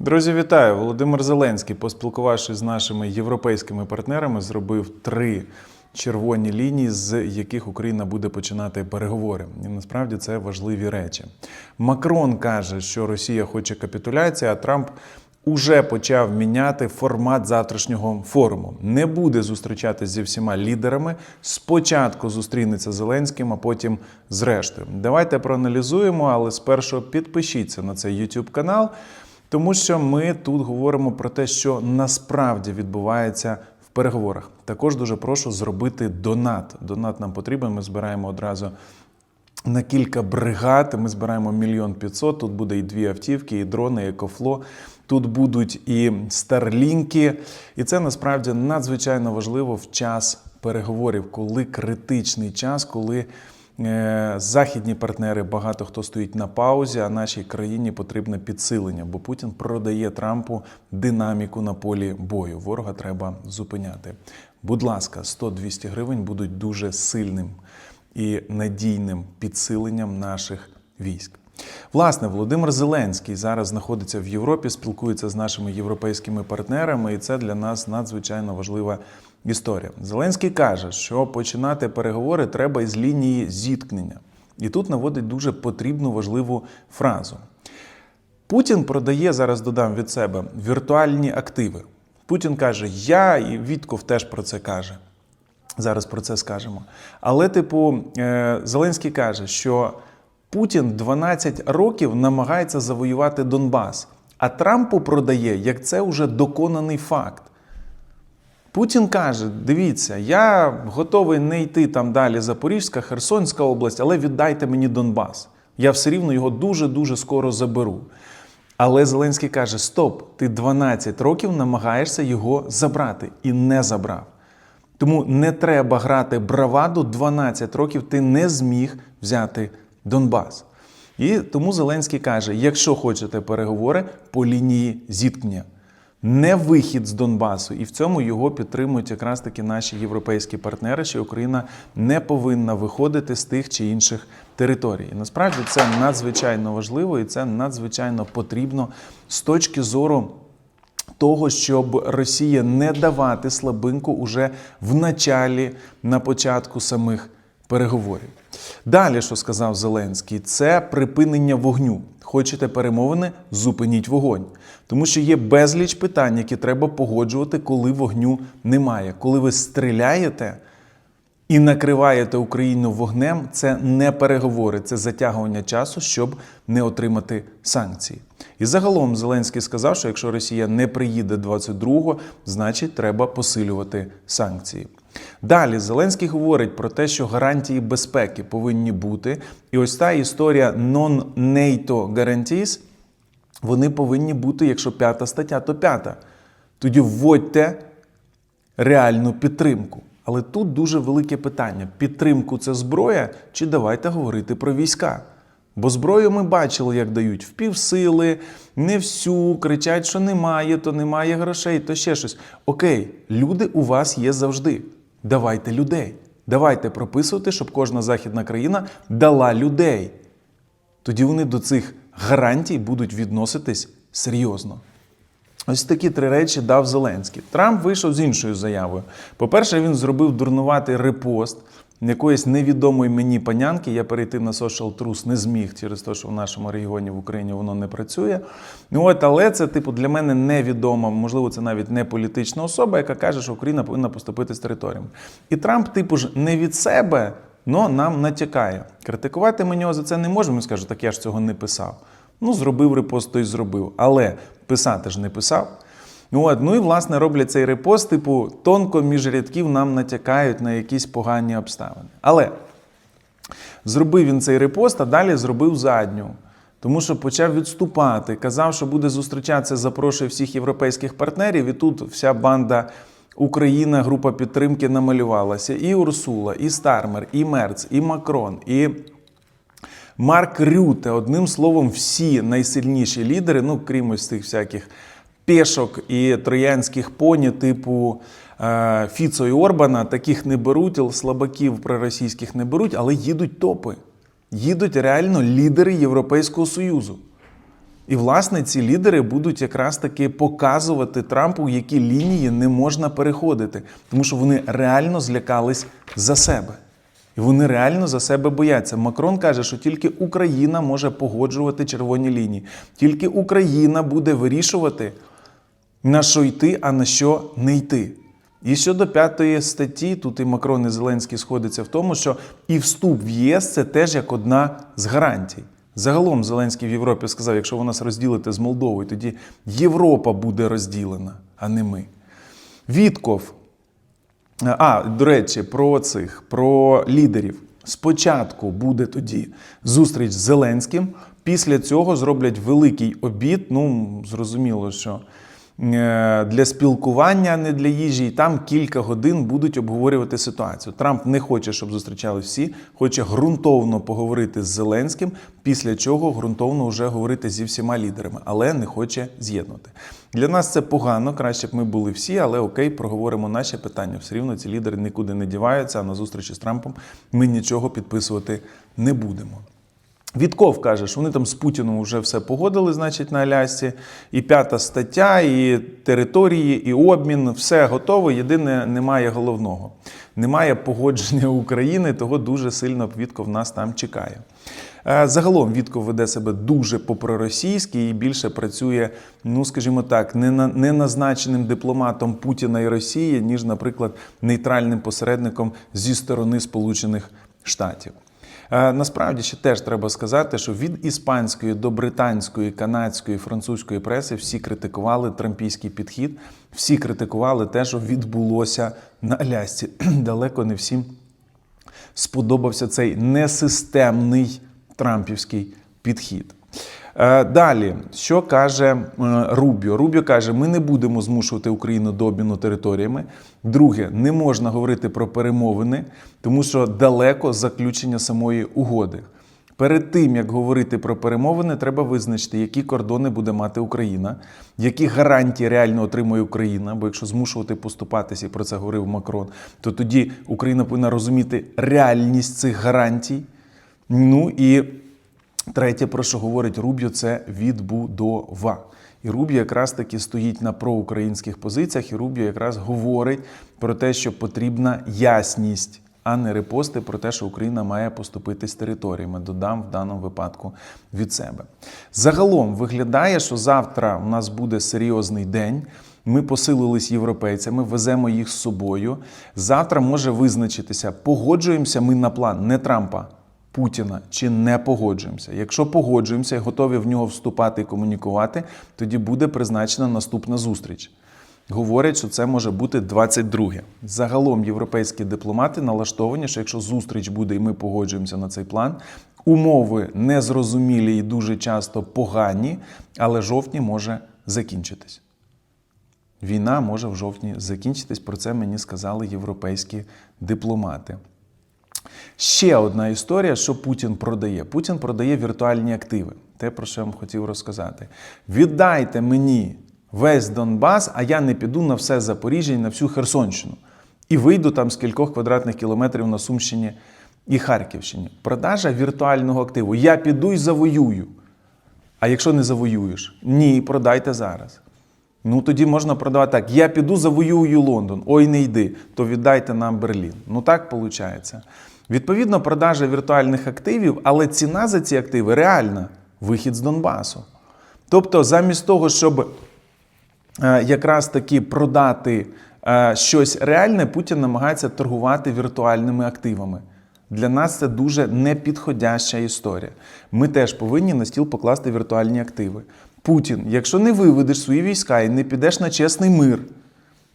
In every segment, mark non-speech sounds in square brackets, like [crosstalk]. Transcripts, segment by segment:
Друзі, вітаю! Володимир Зеленський, поспілкувавшись з нашими європейськими партнерами, зробив три червоні лінії, з яких Україна буде починати переговори. І насправді це важливі речі. Макрон каже, що Росія хоче капітуляції, а Трамп уже почав міняти формат завтрашнього форуму. Не буде зустрічатися зі всіма лідерами. Спочатку зустрінеться з Зеленським, а потім з рештою. Давайте проаналізуємо, але спершу підпишіться на цей YouTube канал. Тому що ми тут говоримо про те, що насправді відбувається в переговорах. Також дуже прошу зробити донат. Донат нам потрібен. Ми збираємо одразу на кілька бригад. Ми збираємо мільйон п'ятсот. Тут буде і дві автівки, і дрони, і екофло. Тут будуть і старлінки. І це насправді надзвичайно важливо в час переговорів, коли критичний час, коли. Е, Західні партнери багато хто стоїть на паузі, а нашій країні потрібне підсилення, бо Путін продає Трампу динаміку на полі бою. Ворога треба зупиняти. Будь ласка, 100-200 гривень будуть дуже сильним і надійним підсиленням наших військ. Власне, Володимир Зеленський зараз знаходиться в Європі, спілкується з нашими європейськими партнерами, і це для нас надзвичайно важлива історія. Зеленський каже, що починати переговори треба із лінії зіткнення. І тут наводить дуже потрібну важливу фразу. Путін продає, зараз додам від себе, віртуальні активи. Путін каже, я і Вітков теж про це каже. Зараз про це скажемо. Але, типу, е, Зеленський каже, що Путін 12 років намагається завоювати Донбас, а Трампу продає, як це вже доконаний факт. Путін каже: дивіться, я готовий не йти там далі Запорізька, Херсонська область, але віддайте мені Донбас. Я все рівно його дуже-дуже скоро заберу. Але Зеленський каже: Стоп, ти 12 років намагаєшся його забрати і не забрав. Тому не треба грати браваду 12 років, ти не зміг взяти Донбас. І тому Зеленський каже: якщо хочете переговори по лінії зіткнення, не вихід з Донбасу, і в цьому його підтримують якраз таки наші європейські партнери, що Україна не повинна виходити з тих чи інших територій. І насправді це надзвичайно важливо і це надзвичайно потрібно з точки зору. Того, щоб Росія не давати слабинку уже в началі на початку самих переговорів. Далі, що сказав Зеленський, це припинення вогню. Хочете перемовини? Зупиніть вогонь. Тому що є безліч питань, які треба погоджувати, коли вогню немає. Коли ви стріляєте і накриваєте Україну вогнем, це не переговори, це затягування часу, щоб не отримати санкції. І загалом Зеленський сказав, що якщо Росія не приїде 22-го, значить треба посилювати санкції. Далі Зеленський говорить про те, що гарантії безпеки повинні бути. І ось та історія non-NATO guarantees, вони повинні бути, якщо п'ята стаття, то п'ята. Тоді вводьте реальну підтримку. Але тут дуже велике питання: підтримку це зброя, чи давайте говорити про війська? Бо зброю ми бачили, як дають в півсили, не всю, кричать, що немає, то немає грошей, то ще щось. Окей, люди у вас є завжди. Давайте людей. Давайте прописувати, щоб кожна західна країна дала людей. Тоді вони до цих гарантій будуть відноситись серйозно. Ось такі три речі дав Зеленський. Трамп вийшов з іншою заявою. По-перше, він зробив дурнуватий репост якоїсь невідомої мені панянки. Я перейти на Social Truth не зміг через те, що в нашому регіоні в Україні воно не працює. Ну от, але це, типу, для мене невідома, можливо, це навіть не політична особа, яка каже, що Україна повинна поступити з територіями. І Трамп, типу ж, не від себе, но нам натякає. Критикувати ми нього за це не можемо. Він скаже, так я ж цього не писав. Ну, зробив репост, то й зробив. Але писати ж не писав. От, ну і власне роблять цей репост, типу, тонко між рядків нам натякають на якісь погані обставини. Але зробив він цей репост, а далі зробив задню. Тому що почав відступати, казав, що буде зустрічатися, запрошує всіх європейських партнерів, і тут вся банда Україна, група підтримки намалювалася. І Урсула, і Стармер, і Мерц, і Макрон, і Марк Рюте. Одним словом, всі найсильніші лідери, ну крім ось цих всяких пешок і троянських поні, типу е, Фіцо і Орбана, таких не беруть, слабаків проросійських не беруть, але їдуть топи. Їдуть реально лідери Європейського Союзу. І, власне, ці лідери будуть якраз таки показувати Трампу, які лінії не можна переходити, тому що вони реально злякались за себе. І вони реально за себе бояться. Макрон каже, що тільки Україна може погоджувати червоні лінії, тільки Україна буде вирішувати, на що йти, а на що не йти. І щодо п'ятої статті, тут і Макрон і Зеленський сходяться в тому, що і вступ в ЄС це теж як одна з гарантій. Загалом Зеленський в Європі сказав: якщо ви нас розділите з Молдовою, тоді Європа буде розділена, а не ми. Вітков. А, до речі, про цих, про лідерів. Спочатку буде тоді зустріч з Зеленським. Після цього зроблять великий обід. Ну, зрозуміло, що для спілкування, а не для їжі, і там кілька годин будуть обговорювати ситуацію. Трамп не хоче, щоб зустрічали всі, хоче ґрунтовно поговорити з Зеленським, після чого ґрунтовно вже говорити зі всіма лідерами, але не хоче з'єднувати. Для нас це погано, краще б ми були всі, але окей, проговоримо наші питання. Все рівно ці лідери нікуди не діваються, а на зустрічі з Трампом ми нічого підписувати не будемо. Вітков каже, що вони там з Путіном вже все погодили, значить, на Алясці. І п'ята стаття, і території, і обмін, все готово. Єдине, немає головного. Немає погодження [laughs] України, того дуже сильно Вітков нас там чекає. Е, Загалом Вітков веде себе дуже по-проросійськи і більше працює, ну скажімо так, не на не назначеним дипломатом Путіна і Росії, ніж, наприклад, нейтральним посередником зі сторони Сполучених Штатів. Е, Насправді ще теж треба сказати, що від іспанської до британської, канадської, французької преси всі критикували трампійський підхід, всі критикували те, що відбулося на Алясці. [clears throat] Далеко не всім сподобався цей несистемний трампівський підхід. Е, Далі, що каже е, Рубіо? Рубіо каже: ми не будемо змушувати Україну до обміну територіями. Друге, не можна говорити про перемовини, тому що далеко заключення самої угоди. Перед тим як говорити про перемовини, треба визначити, які кордони буде мати Україна, які гарантії реально отримує Україна. Бо якщо змушувати поступатися, і про це говорив Макрон, то тоді Україна повинна розуміти реальність цих гарантій. Ну і Третє, про що говорить Рубіо, це відбудова. І Рубіо якраз таки стоїть на проукраїнських позиціях, і Рубіо якраз говорить про те, що потрібна ясність, а не репости про те, що Україна має поступити з територіями. Додам в даному випадку від себе. Загалом виглядає, що завтра у нас буде серйозний день. Ми посилились європейцями, веземо їх з собою. Завтра може визначитися, погоджуємося ми на план не Трампа. Путіна чи не погоджуємося. Якщо погоджуємося і готові в нього вступати і комунікувати, тоді буде призначена наступна зустріч. Говорять, що це може бути 22-е. Загалом європейські дипломати налаштовані, що якщо зустріч буде і ми погоджуємося на цей план, умови незрозумілі і дуже часто погані, але жовтні може закінчитись. Війна може в жовтні закінчитись. Про це мені сказали європейські дипломати. Ще одна історія, що Путін продає. Путін продає віртуальні активи. Те, про що я вам хотів розказати. Віддайте мені весь Донбас, а я не піду на все Запоріжжя і на всю Херсонщину. І вийду там з кількох квадратних кілометрів на Сумщині і Харківщині. Продажа віртуального активу. Я піду і завоюю. А якщо не завоюєш, ні, продайте зараз. Ну тоді можна продавати так: я піду завоюю Лондон, ой, не йди, то віддайте нам Берлін. Ну так виходить. Відповідно, продажа віртуальних активів, але ціна за ці активи реальна вихід з Донбасу. Тобто, замість того, щоб е, якраз таки продати е, щось реальне, Путін намагається торгувати віртуальними активами. Для нас це дуже непідходяща історія. Ми теж повинні на стіл покласти віртуальні активи. Путін, якщо не виведеш свої війська і не підеш на чесний мир,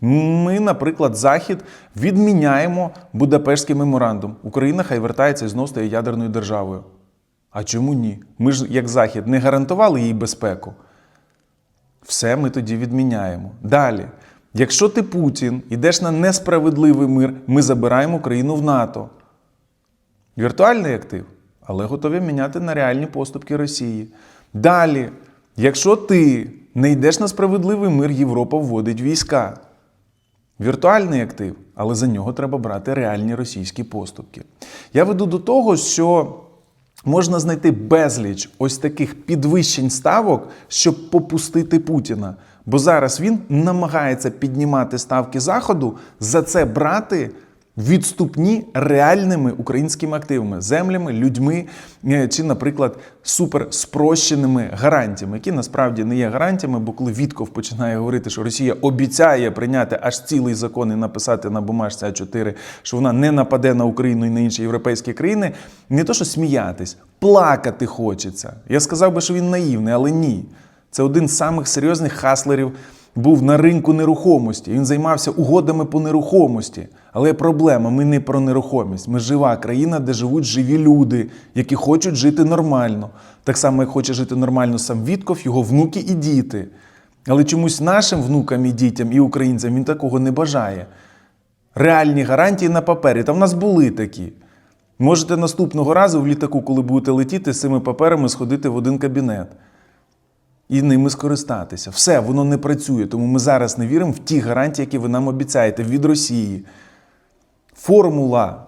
ми, наприклад, Захід відміняємо Будапештський меморандум. Україна хай вертається і знов стає ядерною державою. А чому ні? Ми ж, як Захід, не гарантували їй безпеку. Все ми тоді відміняємо. Далі, якщо ти Путін йдеш на несправедливий мир, ми забираємо Україну в НАТО. Віртуальний актив, але готові міняти на реальні поступки Росії. Далі, якщо ти не йдеш на справедливий мир, Європа вводить війська. Віртуальний актив, але за нього треба брати реальні російські поступки. Я веду до того, що Можна знайти безліч ось таких підвищень ставок, щоб попустити Путіна. Бо зараз він намагається піднімати ставки Заходу, за це брати відступні реальними українськими активами, землями, людьми е, чи, наприклад, суперспрощеними гарантіями, які насправді не є гарантіями, бо коли Вітков починає говорити, що Росія обіцяє прийняти аж цілий закон і написати на бумажці А4, що вона не нападе на Україну і на інші європейські країни, не то що сміятись, плакати хочеться. Я сказав би, що він наївний, але ні. Це один з самих серйозних хаслерів був на ринку нерухомості. Він займався угодами по нерухомості. Але проблема: ми не про нерухомість. Ми жива країна, де живуть живі люди, які хочуть жити нормально. Так само, як хоче жити нормально сам Вітков, його внуки і діти. Але чомусь нашим внукам і дітям і українцям він такого не бажає. Реальні гарантії на папері. Та в нас були такі. Можете наступного разу в літаку, коли будете летіти з цими паперами, сходити в один кабінет і ними скористатися. Все, воно не працює, тому ми зараз не віримо в ті гарантії, які ви нам обіцяєте від Росії. Формула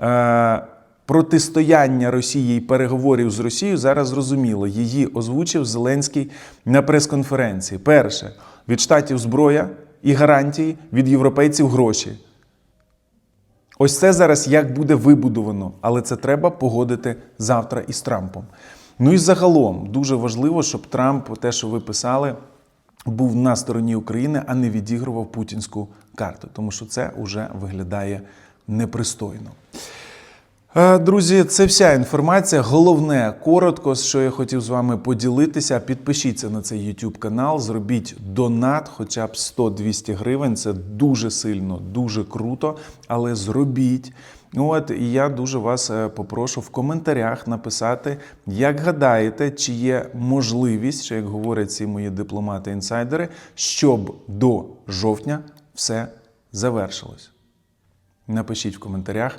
е, протистояння Росії і переговорів з Росією зараз зрозуміло. Її озвучив Зеленський на прес-конференції. Перше, від штатів зброя і гарантії, від європейців гроші. Ось це зараз як буде вибудовано, але це треба погодити завтра із Трампом. Ну і загалом дуже важливо, щоб Трамп, те, що ви писали, був на стороні України, а не відігрував путінську карту, тому що це вже виглядає непристойно. Е, Друзі, це вся інформація. Головне, коротко, що я хотів з вами поділитися. Підпишіться на цей YouTube канал, зробіть донат, хоча б 100-200 гривень. Це дуже сильно, дуже круто. Але зробіть. От і я дуже вас е, попрошу в коментарях написати, як гадаєте, чи є можливість, що як говорять ці мої дипломати-інсайдери, щоб до жовтня все завершилось. Напишіть в коментарях,